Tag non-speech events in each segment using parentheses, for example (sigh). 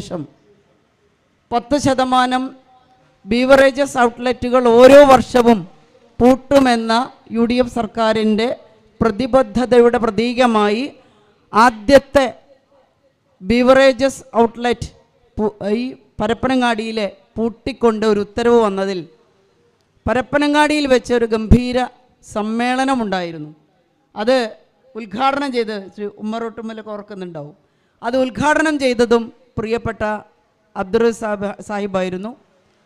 ശേഷം പത്ത് ശതമാനം ബീവറേജസ് ഔട്ട്ലെറ്റുകൾ ഓരോ വർഷവും പൂട്ടുമെന്ന യു ഡി എഫ് സർക്കാരിന്റെ പ്രതിബദ്ധതയുടെ പ്രതീകമായി ആദ്യത്തെ ബീവറേജസ് ഔട്ട്ലെറ്റ് ഈ പരപ്പനങ്ങാടിയിലെ പൂട്ടിക്കൊണ്ട് ഒരു ഉത്തരവ് വന്നതിൽ പരപ്പനങ്ങാടിയിൽ വെച്ച് ഒരു ഗംഭീര സമ്മേളനമുണ്ടായിരുന്നു. അത് ഉദ്ഘാടനം ചെയ്ത് ഉമ്മറോട്ടുമ്മലൊക്കെ ഓർക്കുന്നുണ്ടാവും. അത് ഉദ്ഘാടനം ചെയ്തതും പ്രിയപ്പെട്ട അബ്ദുൾ സാഹിബ് സാഹിബായിരുന്നു.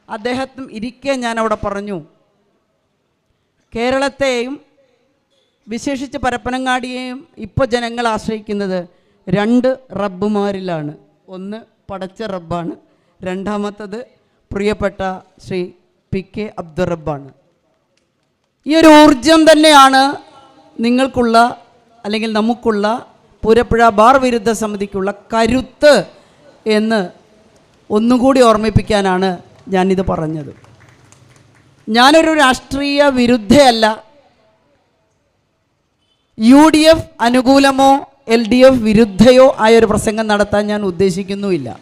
അദ്ദേഹത്തും ഇരിക്കെ ഞാൻ പറഞ്ഞു. കേരളത്തെയും വിശേഷിച്ച് പരപ്പനങ്ങാടിയെയും ഇപ്പോൾ ജനങ്ങൾ ആശ്രയിക്കുന്നത് രണ്ട് റബ്ബുമാരിലാണ്. ഒന്ന് പടച്ച റബ്ബാണ് രണ്ടാമത്തത് പ്രിയപ്പെട്ട ശ്രീ പി കെ അബ്ദുൾ റബ്ബാണ്. ഈ ഒരു ഊർജം തന്നെയാണ് നിങ്ങൾക്കുള്ള അല്ലെങ്കിൽ നമുക്കുള്ള പൂരപ്പുഴ ബാർ വിരുദ്ധ സമിതിക്കുള്ള കരുത്ത്. എന്ന് ഒന്നുകൂടി ഓർമ്മിപ്പിക്കാനാണ് ഞാനിത് പറഞ്ഞത്. ഞാനൊരു രാഷ്ട്രീയ വിരുദ്ധയല്ല. യു ഡി എഫ് അനുകൂലമോ എൽ ഡി എഫ് വിരുദ്ധയോ ആയൊരു പ്രസംഗം നടത്താൻ ഞാൻ ഉദ്ദേശിക്കുന്നുമില്ല.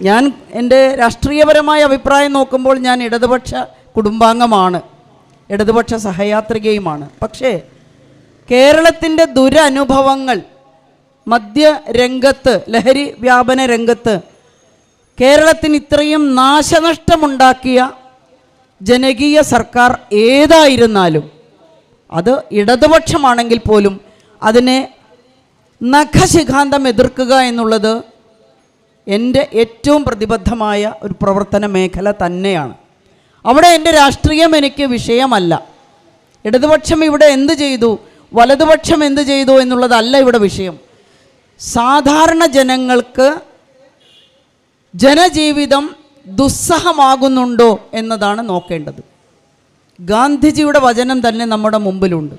ഞാൻ എന്റെ രാഷ്ട്രീയപരമായ അഭിപ്രായം നോക്കുമ്പോൾ ഞാൻ ഇടതുപക്ഷ കുടുംബാംഗമാണ്. ഇടതുപക്ഷ സഹയാത്രികയുമാണ്. പക്ഷേ കേരളത്തിന്റെ ദുരനുഭവങ്ങൾ മദ്യരംഗത്ത് ലഹരി വ്യാപന രംഗത്ത് കേരളത്തിന് ഇത്രയും നാശനഷ്ടമുണ്ടാക്കിയ ജനകീയ സർക്കാർ ഏതായിരുന്നാലും അത് ഇടതുപക്ഷമാണെങ്കിൽ പോലും അതിനെ നഖശിഖാന്തം എതിർക്കുക എന്നുള്ളത് എന്റെ ഏറ്റവും പ്രതിബദ്ധമായ ഒരു പ്രവർത്തന മേഖല തന്നെയാണ്. അവിടെ എന്റെ രാഷ്ട്രീയം എനിക്ക് വിഷയമല്ല. ഇടതുപക്ഷം ഇവിടെ എന്ത് ചെയ്തു? വലതുപക്ഷം എന്ത് ചെയ്തു എന്നുള്ളതല്ല ഇവിടെ വിഷയം. സാധാരണ ജനങ്ങൾക്ക് ജനജീവിതം ദുസ്സഹമാകുന്നുണ്ടോ എന്നതാണ് നോക്കേണ്ടത്. ഗാന്ധിജിയുടെ വചനം തന്നെ നമ്മുടെ മുമ്പിലുണ്ട്.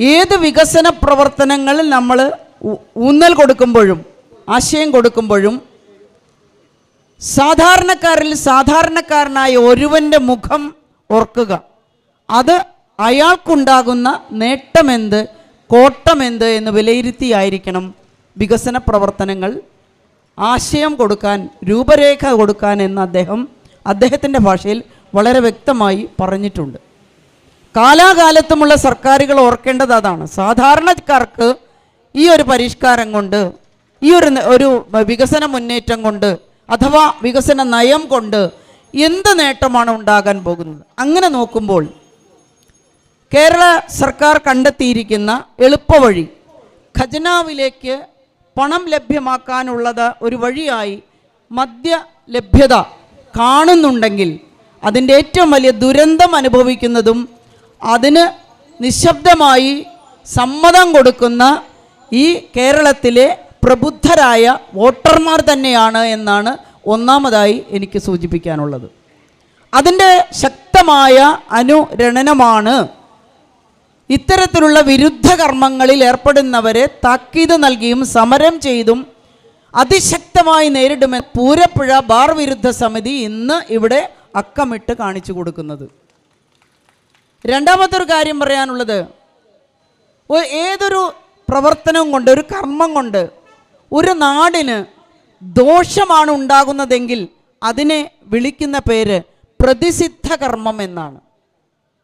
ഏത് വികസന പ്രവർത്തനങ്ങളിൽ നമ്മൾ ഊന്നൽ കൊടുക്കുമ്പോഴും ആശയം കൊടുക്കുമ്പോഴും സാധാരണക്കാരിൽ സാധാരണക്കാരനായ ഒരുവന്റെ മുഖം ഓർക്കുക. അത് അയാൾക്കുണ്ടാകുന്ന നേട്ടമെന്ത്? കോട്ടമെന്ത് എന്ന് വിലയിരുത്തിയായിരിക്കണം വികസന പ്രവർത്തനങ്ങൾ ആശയം കൊടുക്കാൻ രൂപരേഖ കൊടുക്കാൻ എന്ന് അദ്ദേഹം അദ്ദേഹത്തിന്റെ ഭാഷയിൽ വളരെ വ്യക്തമായി പറഞ്ഞിട്ടുണ്ട്. കാലാകാലത്തുമുള്ള സർക്കാരുകൾ ഓർക്കേണ്ടത് അതാണ്. സാധാരണക്കാർക്ക് ഈ ഒരു പരിഷ്കാരം കൊണ്ട് ഈ ഒരു ഒരു വികസന മുന്നേറ്റം കൊണ്ട് അഥവാ വികസന നയം കൊണ്ട് എന്ത് നേട്ടമാണ് ഉണ്ടാകാൻ പോകുന്നത്? അങ്ങനെ നോക്കുമ്പോൾ കേരള സർക്കാർ കണ്ടെത്തിയിരിക്കുന്ന എളുപ്പവഴി ഖജനാവിലേക്ക് പണം ലഭ്യമാക്കാനുള്ളത് ഒരു വഴിയായി മദ്യ ലഭ്യത കാണുന്നുണ്ടെങ്കിൽ അതിന്റെ ഏറ്റവും വലിയ ദുരന്തം അനുഭവിക്കുന്നതും അതിന് നിശബ്ദമായി സമ്മതം കൊടുക്കുന്ന ഈ കേരളത്തിലെ പ്രബുദ്ധരായ വോട്ടർമാർ തന്നെയാണ് എന്നാണ് ഒന്നാമതായി എനിക്ക് സൂചിപ്പിക്കാനുള്ളത്. അതിന്റെ ശക്തമായ അനുരണനമാണ് ഇത്തരത്തിലുള്ള വിരുദ്ധ കർമ്മങ്ങളിൽ ഏർപ്പെടുന്നവരെ താക്കീത് നൽകിയും സമരം ചെയ്തും അതിശക്തമായി നേരിടുമെന്ന് പൂരപ്പുഴ ബാർ വിരുദ്ധ സമിതി ഇന്ന് ഇവിടെ അക്കമിട്ട് കാണിച്ചു കൊടുക്കുന്നത്. രണ്ടാമത്തെ ഒരു കാര്യം പറയാനുള്ളത് ഏതൊരു പ്രവർത്തനം കൊണ്ട് ഒരു കർമ്മം കൊണ്ട് ഒരു നാടിന് ദോഷമാണ് ഉണ്ടാകുന്നതെങ്കിൽ അതിനെ വിളിക്കുന്ന പേര് പ്രതിസിദ്ധ കർമ്മം എന്നാണ്.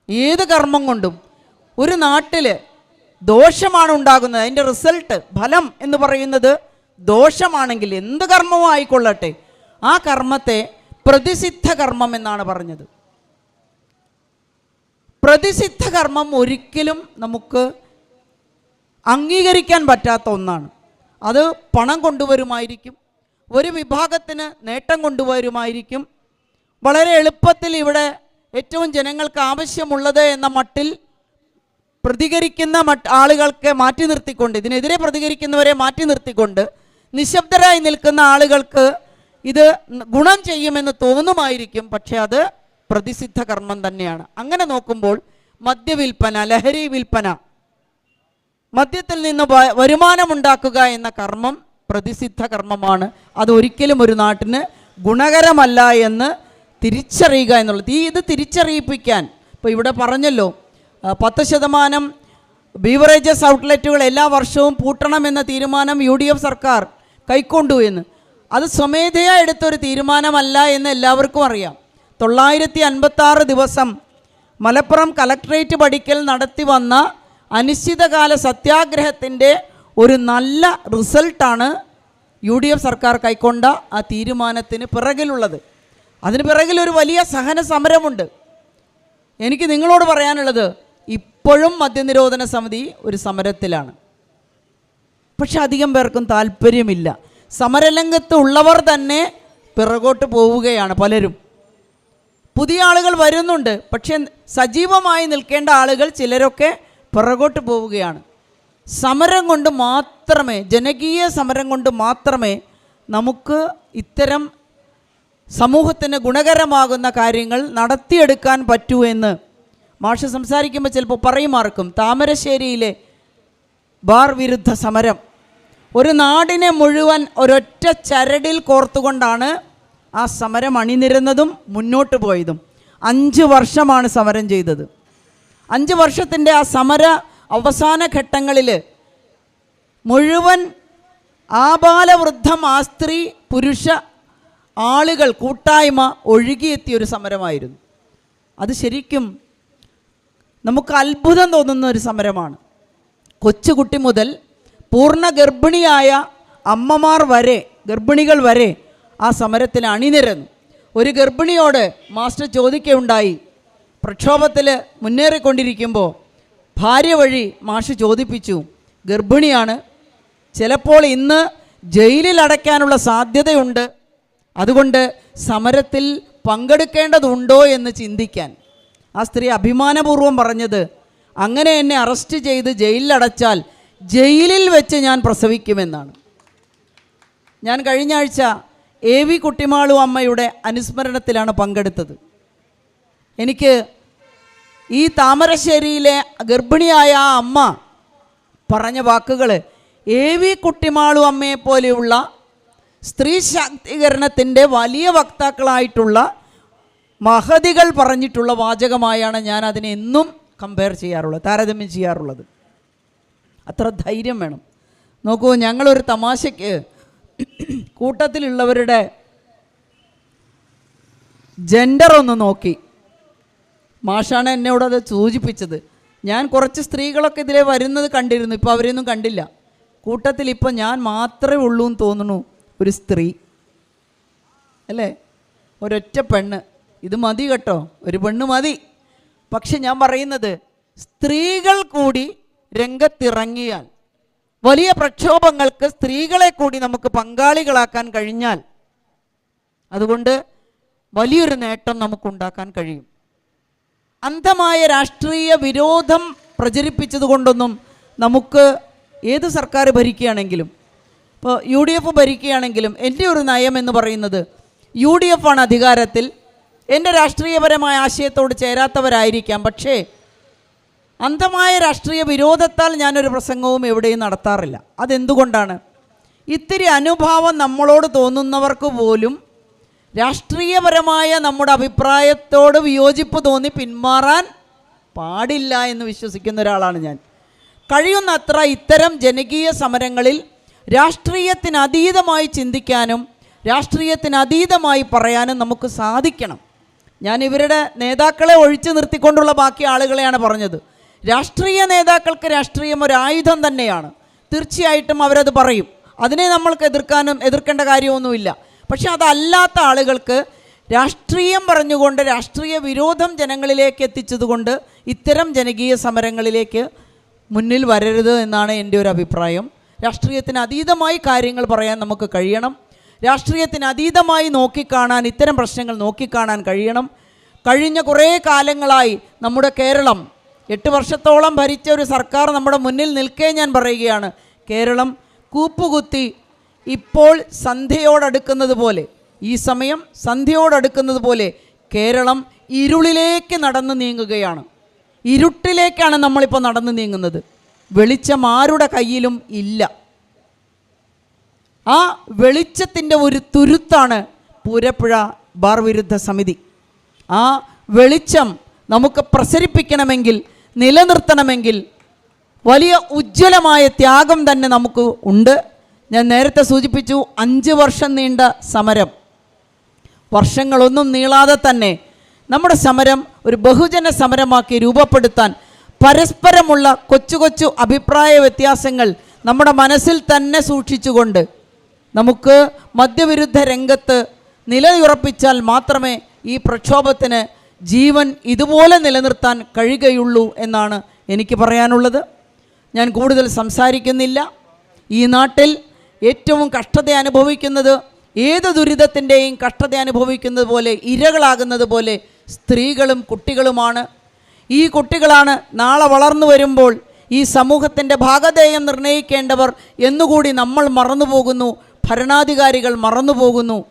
ഏത് കർമ്മം കൊണ്ടും ഒരു നാട്ടിൽ ദോഷമാണ് ഉണ്ടാകുന്നത്. അതിന്റെ റിസൾട്ട് ഫലം എന്ന് പറയുന്നത് ദോഷമാണെങ്കിൽ എന്ത് കർമ്മവും ആയിക്കൊള്ളട്ടെ. ആ കർമ്മത്തെ പ്രതിസിദ്ധ കർമ്മം എന്നാണ് പറഞ്ഞത്. പ്രതിസിദ്ധ കർമ്മം ഒരിക്കലും നമുക്ക് അംഗീകരിക്കാൻ പറ്റാത്ത ഒന്നാണ്. അത് പണം കൊണ്ടുവരുമായിരിക്കും. ഒരു വിഭാഗത്തിന് നേട്ടം കൊണ്ടുവരുമായിരിക്കും. വളരെ എളുപ്പത്തിൽ ഇവിടെ ഏറ്റവും ജനങ്ങൾക്ക് ആവശ്യമുള്ളത് എന്ന മട്ടിൽ പ്രതികരിക്കുന്ന മറ്റ് ആളുകൾക്ക് മാറ്റി നിർത്തിക്കൊണ്ട് ഇതിനെതിരെ പ്രതികരിക്കുന്നവരെ മാറ്റി നിർത്തിക്കൊണ്ട് നിശബ്ദരായി നിൽക്കുന്ന ആളുകൾക്ക് ഇത് ഗുണം ചെയ്യുമെന്ന് തോന്നുമായിരിക്കും പക്ഷെ അത് പ്രതിസിദ്ധ കർമ്മം തന്നെയാണ്. അങ്ങനെ നോക്കുമ്പോൾ മദ്യവിൽപ്പന ലഹരി വിൽപ്പന മദ്യത്തിൽ നിന്ന് വരുമാനമുണ്ടാക്കുക എന്ന കർമ്മം പ്രതിസിദ്ധ കർമ്മമാണ്. അത് ഒരിക്കലും ഒരു നാട്ടിന് ഗുണകരമല്ല എന്ന് തിരിച്ചറിയുക എന്നുള്ളത്. ഈ ഇത് തിരിച്ചറിയിപ്പിക്കാൻ ഇപ്പോൾ ഇവിടെ പറഞ്ഞല്ലോ പത്ത് ശതമാനം ബീവറേജസ് ഔട്ട്ലെറ്റുകൾ എല്ലാ വർഷവും പൂട്ടണമെന്ന തീരുമാനം യു ഡി എഫ് സർക്കാർ കൈക്കൊണ്ടു എന്ന്. അത് സ്വമേധയാ എടുത്തൊരു തീരുമാനമല്ല എന്ന് എല്ലാവർക്കും അറിയാം. തൊള്ളായിരത്തി അൻപത്താറ് ദിവസം മലപ്പുറം കലക്ട്രേറ്റ് പഠിക്കൽ നടത്തി വന്ന അനിശ്ചിതകാല സത്യാഗ്രഹത്തിന്റെ ഒരു നല്ല റിസൾട്ടാണ് യു ഡി എഫ് സർക്കാർ കൈക്കൊണ്ട ആ തീരുമാനത്തിന് പിറകിലുള്ളത്. അതിന് പിറകിൽ ഒരു വലിയ സഹന സമരമുണ്ട് എനിക്ക് നിങ്ങളോട് പറയാനുള്ളത് ഇപ്പോഴും മദ്യനിരോധന സമിതി ഒരു സമരത്തിലാണ്. പക്ഷെ അധികം പേർക്കും താല്പര്യമില്ല. സമരരംഗത്ത് ഉള്ളവർ തന്നെ പിറകോട്ട് പോവുകയാണ് പലരും. പുതിയ ആളുകൾ വരുന്നുണ്ട്. പക്ഷെ സജീവമായി നിൽക്കേണ്ട ആളുകൾ ചിലരൊക്കെ പിറകോട്ട് പോവുകയാണ്. സമരം കൊണ്ട് മാത്രമേ ജനകീയ സമരം കൊണ്ട് മാത്രമേ നമുക്ക് ഇത്തരം സമൂഹത്തിന് ഗുണകരമാകുന്ന കാര്യങ്ങൾ നടത്തിയെടുക്കാൻ പറ്റൂ എന്ന് മാഷ് സംസാരിക്കുമ്പോൾ ചിലപ്പോൾ പറയുമാർക്കും താമരശ്ശേരിയിലെ ബാർ വിരുദ്ധ സമരം. ഒരു നാടിനെ മുഴുവൻ ഒരൊറ്റ ചരടിൽ കോർത്തുകൊണ്ടാണ് ആ സമരം അണിനിരുന്നതും മുന്നോട്ട് പോയതും. അഞ്ച് വർഷമാണ് സമരം ചെയ്തത്. അഞ്ച് വർഷത്തിന്റെ ആ സമര അവസാന ഘട്ടങ്ങളിൽ മുഴുവൻ ആബാലവൃദ്ധം ആ സ്ത്രീ പുരുഷ ആളുകൾ കൂട്ടായ്മ ഒഴുകിയെത്തിയൊരു സമരമായിരുന്നു. അത് ശരിക്കും നമുക്ക് അത്ഭുതം തോന്നുന്ന ഒരു സമരമാണ്. കൊച്ചുകുട്ടി മുതൽ പൂർണ ഗർഭിണിയായ അമ്മമാർ വരെ ഗർഭിണികൾ വരെ ആ സമരത്തിൽ അണിനിരന്നു. ഒരു ഗർഭിണിയോട് മാസ്റ്റർ ചോദിക്കുകയുണ്ടായി. പ്രക്ഷോഭത്തിൽ മുന്നേറിക്കൊണ്ടിരിക്കുമ്പോൾ ഭാര്യ വഴി മാഷ് ചോദിപ്പിച്ചു ഗർഭിണിയാണ് ചിലപ്പോൾ ഇന്ന് ജയിലിൽ അടയ്ക്കാനുള്ള സാധ്യതയുണ്ട്. അതുകൊണ്ട് സമരത്തിൽ പങ്കെടുക്കേണ്ടതുണ്ടോ എന്ന് ചിന്തിക്കാൻ. ആ സ്ത്രീ അഭിമാനപൂർവം പറഞ്ഞത് അങ്ങനെ എന്നെ അറസ്റ്റ് ചെയ്ത് ജയിലിലടച്ചാൽ ജയിലിൽ വെച്ച് ഞാൻ പ്രസവിക്കുമെന്നാണ്. ഞാൻ കഴിഞ്ഞ ആഴ്ച എ വി കുട്ടിമാളു അമ്മയുടെ അനുസ്മരണത്തിലാണ് പങ്കെടുത്തത്. എനിക്ക് ഈ താമരശ്ശേരിയിലെ ഗർഭിണിയായ ആ അമ്മ പറഞ്ഞ വാക്കുകൾ എ വി കുട്ടിമാളു അമ്മയെപ്പോലെയുള്ള സ്ത്രീ ശാക്തീകരണത്തിന്റെ വലിയ വക്താക്കളായിട്ടുള്ള മഹതികൾ പറഞ്ഞിട്ടുള്ള വാചകമായാണ് ഞാൻ അതിനെന്നും കമ്പയർ ചെയ്യാറുള്ളത് താരതമ്യം ചെയ്യാറുള്ളത്. അത്ര ധൈര്യം വേണം. നോക്കൂ ഞങ്ങളൊരു തമാശയ്ക്ക് (clears throat) കൂട്ടത്തിലുള്ളവരുടെ ജെൻഡർ ഒന്ന് നോക്കി. മാഷാണ് എന്നോട് അത് സൂചിപ്പിച്ചത്. ഞാൻ കുറച്ച് സ്ത്രീകളൊക്കെ ഇതിലെ വരുന്നത് കണ്ടിരുന്നു ഇപ്പോൾ അവരെയൊന്നും കണ്ടില്ല. കൂട്ടത്തിൽ ഇപ്പോൾ ഞാൻ മാത്രമേ ഉള്ളൂ എന്ന് തോന്നുന്നു ഒരു സ്ത്രീ. അല്ലേ? ഒരൊറ്റ പെണ്ണ്. ഇത് മതി കേട്ടോ ഒരു പെണ്ണ് മതി. പക്ഷെ ഞാൻ പറയുന്നത് സ്ത്രീകൾ കൂടി രംഗത്തിറങ്ങിയാൽ വലിയ പ്രക്ഷോഭങ്ങൾക്ക് സ്ത്രീകളെ കൂടി നമുക്ക് പങ്കാളികളാക്കാൻ കഴിഞ്ഞാൽ അതുകൊണ്ട് വലിയൊരു നേട്ടം നമുക്കുണ്ടാക്കാൻ കഴിയും. അന്ധമായ രാഷ്ട്രീയ വിരോധം പ്രചരിപ്പിച്ചതുകൊണ്ടൊന്നും നമുക്ക് ഏത് സർക്കാർ ഭരിക്കുകയാണെങ്കിലും ഇപ്പോൾ യു ഡി എഫ് ഭരിക്കുകയാണെങ്കിലും എന്റെ ഒരു നയം എന്ന് പറയുന്നത് യു ഡി എഫ് ആണ് അധികാരത്തിൽ എന്റെ രാഷ്ട്രീയപരമായ ആശയത്തോട് ചേരാത്തവരായിരിക്കാം. പക്ഷേ അന്ധമായ രാഷ്ട്രീയ വിരോധത്താൽ ഞാനൊരു പ്രസംഗവും എവിടെയും നടത്താറില്ല. അതെന്തുകൊണ്ടാണ്? ഇത്തിരി അനുഭാവം നമ്മളോട് തോന്നുന്നവർക്ക് പോലും രാഷ്ട്രീയപരമായ നമ്മുടെ അഭിപ്രായത്തോട് വിയോജിപ്പ് തോന്നി പിന്മാറാൻ പാടില്ല എന്ന് വിശ്വസിക്കുന്ന ഒരാളാണ് ഞാൻ. കഴിയുന്നത്ര ഇത്തരം ജനകീയ സമരങ്ങളിൽ രാഷ്ട്രീയത്തിനതീതമായി ചിന്തിക്കാനും രാഷ്ട്രീയത്തിനതീതമായി പറയാനും നമുക്ക് സാധിക്കണം. ഞാൻ ഇവരുടെ നേതാക്കളെ ഒഴിച്ചു നിർത്തിക്കൊണ്ടുള്ള ബാക്കി ആളുകളെയാണ് പറഞ്ഞത്. രാഷ്ട്രീയ നേതാക്കൾക്ക് രാഷ്ട്രീയം ഒരു ആയുധം തന്നെയാണ്. തീർച്ചയായിട്ടും അവരത് പറയും. അതിനെ നമ്മൾക്ക് എതിർക്കാനും എതിർക്കേണ്ട കാര്യമൊന്നുമില്ല. പക്ഷേ അതല്ലാത്ത ആളുകൾക്ക് രാഷ്ട്രീയം പറഞ്ഞുകൊണ്ട് രാഷ്ട്രീയ വിരോധം ജനങ്ങളിലേക്ക് എത്തിച്ചതുകൊണ്ട് ഇത്തരം ജനകീയ സമരങ്ങളിലേക്ക് മുന്നിൽ വരരുത് എന്നാണ് എന്റെ ഒരു അഭിപ്രായം. രാഷ്ട്രീയത്തിന് അതീതമായി കാര്യങ്ങൾ പറയാൻ നമുക്ക് കഴിയണം. രാഷ്ട്രീയത്തിന് അതീതമായി നോക്കിക്കാണാൻ ഇത്തരം പ്രശ്നങ്ങൾ നോക്കിക്കാണാൻ കഴിയണം. കഴിഞ്ഞ കുറേ കാലങ്ങളായി നമ്മുടെ കേരളം എട്ട് വർഷത്തോളം ഭരിച്ച ഒരു സർക്കാർ നമ്മുടെ മുന്നിൽ നിൽക്കേ ഞാൻ പറയുകയാണ്. കേരളം കൂപ്പുകുത്തി ഇപ്പോൾ സന്ധ്യയോടടുക്കുന്നത് പോലെ ഈ സമയം സന്ധ്യയോടടുക്കുന്നത് പോലെ കേരളം ഇരുളിലേക്ക് നടന്നു നീങ്ങുകയാണ്. ഇരുട്ടിലേക്കാണ് നമ്മളിപ്പോൾ നടന്നു നീങ്ങുന്നത്. വെളിച്ചം ആരുടെ കയ്യിലും ഇല്ല. ആ വെളിച്ചത്തിന്റെ ഒരു തുരുത്താണ് പൂരപ്പുഴ ബാർ വിരുദ്ധ സമിതി. ആ വെളിച്ചം നമുക്ക് പ്രസരിപ്പിക്കണമെങ്കിൽ നിലനിർത്തണമെങ്കിൽ വലിയ ഉജ്ജ്വലമായ ത്യാഗം തന്നെ നമുക്ക് ഉണ്ട്. ഞാൻ നേരത്തെ സൂചിപ്പിച്ചു അഞ്ച് വർഷം നീണ്ട സമരം. വർഷങ്ങളൊന്നും നീളാതെ തന്നെ നമ്മുടെ സമരം ഒരു ബഹുജന സമരമാക്കി രൂപപ്പെടുത്താൻ പരസ്പരമുള്ള കൊച്ചു കൊച്ചു അഭിപ്രായ വ്യത്യാസങ്ങൾ നമ്മുടെ മനസ്സിൽ തന്നെ സൂക്ഷിച്ചുകൊണ്ട് നമുക്ക് മദ്യവിരുദ്ധ രംഗത്ത് നിലയുറപ്പിച്ചാൽ മാത്രമേ ഈ പ്രക്ഷോഭത്തിന് ജീവൻ ഇതുപോലെ നിലനിർത്താൻ കഴിയുകയുള്ളൂ എന്നാണ് എനിക്ക് പറയാനുള്ളത്. ഞാൻ കൂടുതൽ സംസാരിക്കുന്നില്ല. ഈ നാട്ടിൽ ഏറ്റവും കഷ്ടത അനുഭവിക്കുന്നത് ഏത് ദുരിതത്തിന്റെയും കഷ്ടത അനുഭവിക്കുന്നത് പോലെ ഇരകളാകുന്നത് പോലെ സ്ത്രീകളും കുട്ടികളുമാണ്. ഈ കുട്ടികളാണ് നാളെ വളർന്നു വരുമ്പോൾ ഈ സമൂഹത്തിന്റെ ഭാഗധേയം നിർണയിക്കേണ്ടവർ എന്നുകൂടി നമ്മൾ മറന്നുപോകുന്നു. ഭരണാധികാരികൾ മറന്നുപോകുന്നു.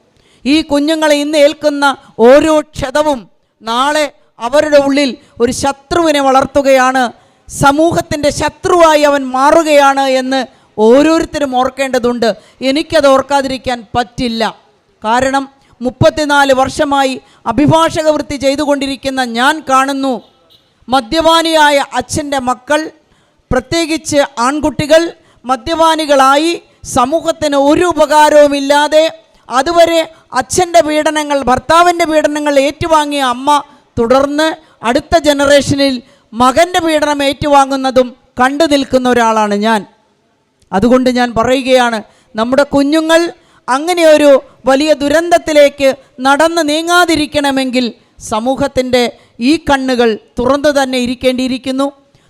ഈ കുഞ്ഞുങ്ങളെ ഇന്ന് ഏൽക്കുന്ന ഓരോ ക്ഷതവും നാളെ അവരുടെ ഉള്ളിൽ ഒരു ശത്രുവിനെ വളർത്തുകയാണ്. സമൂഹത്തിന്റെ ശത്രുവായി അവൻ മാറുകയാണ് എന്ന് ഓരോരുത്തരും ഓർക്കേണ്ടതുണ്ട്. എനിക്കത് ഓർക്കാതിരിക്കാൻ പറ്റില്ല. കാരണം മുപ്പത്തിനാല് വർഷമായി അഭിഭാഷക വൃത്തി ചെയ്തുകൊണ്ടിരിക്കുന്ന ഞാൻ കാണുന്നു. മദ്യപാനിയായ അച്ഛന്റെ മക്കൾ പ്രത്യേകിച്ച് ആൺകുട്ടികൾ മദ്യപാനികളായി സമൂഹത്തിന് ഒരു ഉപകാരവുമില്ലാതെ അതുവരെ അച്ഛന്റെ പീഡനങ്ങൾ ഭർത്താവിന്റെ പീഡനങ്ങൾ ഏറ്റുവാങ്ങിയ അമ്മ തുടർന്ന് അടുത്ത ജനറേഷനിൽ മകന്റെ പീഡനം ഏറ്റുവാങ്ങുന്നതും കണ്ടു നിൽക്കുന്ന ഒരാളാണ് ഞാൻ. അതുകൊണ്ട് ഞാൻ പറയുകയാണ് നമ്മുടെ കുഞ്ഞുങ്ങൾ അങ്ങനെ ഒരു വലിയ ദുരന്തത്തിലേക്ക് നടന്ന് നീങ്ങാതിരിക്കണമെങ്കിൽ സമൂഹത്തിന്റെ ഈ കണ്ണുകൾ തുറന്നു തന്നെ ഇരിക്കേണ്ടിയിരിക്കുന്നു.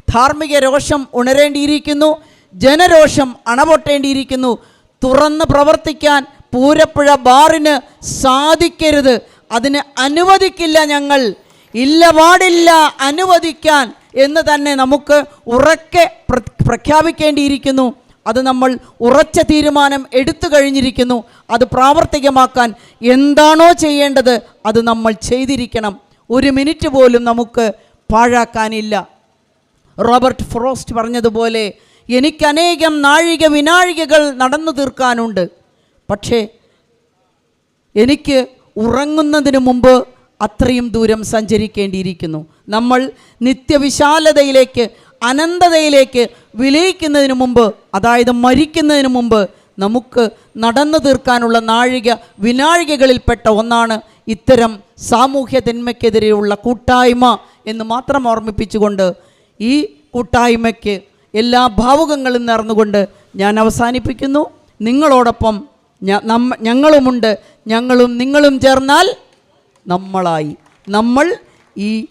ധാർമ്മിക രോഷം ഉണരേണ്ടിയിരിക്കുന്നു. ജനരോഷം അണപൊട്ടേണ്ടിയിരിക്കുന്നു. തുറന്ന് പ്രവർത്തിക്കാൻ പൂരപ്പുഴ ബാറിന് സാധിക്കരുത്. അതിന് അനുവദിക്കില്ല ഞങ്ങൾ. ഇല്ല പാടില്ല അനുവദിക്കാൻ എന്ന് തന്നെ നമുക്ക് ഉറക്കെ പ്രഖ്യാപിക്കേണ്ടിയിരിക്കുന്നു. അത് നമ്മൾ ഉറച്ച തീരുമാനം എടുത്തു കഴിഞ്ഞിരിക്കുന്നു. അത് പ്രാവർത്തികമാക്കാൻ എന്താണോ ചെയ്യേണ്ടത് അത് നമ്മൾ ചെയ്തിരിക്കണം. ഒരു മിനിറ്റ് പോലും നമുക്ക് പാഴാക്കാനില്ല. റോബർട്ട് ഫ്രോസ്റ്റ് പറഞ്ഞതുപോലെ എനിക്ക് അനേകം നാഴിക വിനാഴികകൾ നടന്നു തീർക്കാനുണ്ട്. പക്ഷേ എനിക്ക് ഉറങ്ങുന്നതിന് മുമ്പ് അത്രയും ദൂരം സഞ്ചരിക്കേണ്ടിയിരിക്കുന്നു. നമ്മൾ നിത്യവിശാലതയിലേക്ക് അനന്തതയിലേക്ക് വിലയിക്കുന്നതിന് മുമ്പ് അതായത് മരിക്കുന്നതിന് മുമ്പ് നമുക്ക് നടന്നു തീർക്കാനുള്ള നാഴിക വിനാഴികകളിൽപ്പെട്ട ഒന്നാണ് ഇത്തരം സാമൂഹ്യ തിന്മയ്ക്കെതിരെയുള്ള കൂട്ടായ്മ എന്ന് മാത്രം ഓർമ്മിപ്പിച്ചുകൊണ്ട് ഈ കൂട്ടായ്മയ്ക്ക് എല്ലാ ഭാവുകങ്ങളും നേർന്നുകൊണ്ട് ഞാൻ അവസാനിപ്പിക്കുന്നു. നിങ്ങളോടൊപ്പം ഞങ്ങളുമുണ്ട്. ഞങ്ങളും നിങ്ങളും ചേർന്നാൽ നമ്മളായി. നമ്മൾ ഈ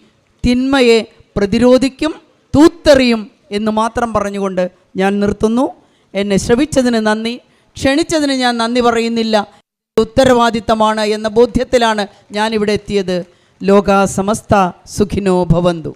തിന്മയെ പ്രതിരോധിക്കും തൂത്തെറിയും എന്ന് മാത്രം പറഞ്ഞുകൊണ്ട് ഞാൻ നിർത്തുന്നു. എന്നെ ശ്രവിച്ചതിന് നന്ദി. ക്ഷണിച്ചതിന് ഞാൻ നന്ദി പറയുന്നില്ല. ഉത്തരവാദിത്തമാണ് എന്ന ബോധ്യത്തിലാണ് ഞാനിവിടെ എത്തിയത്. ലോകാസമസ്ത സുഖിനോ ഭവന്തു.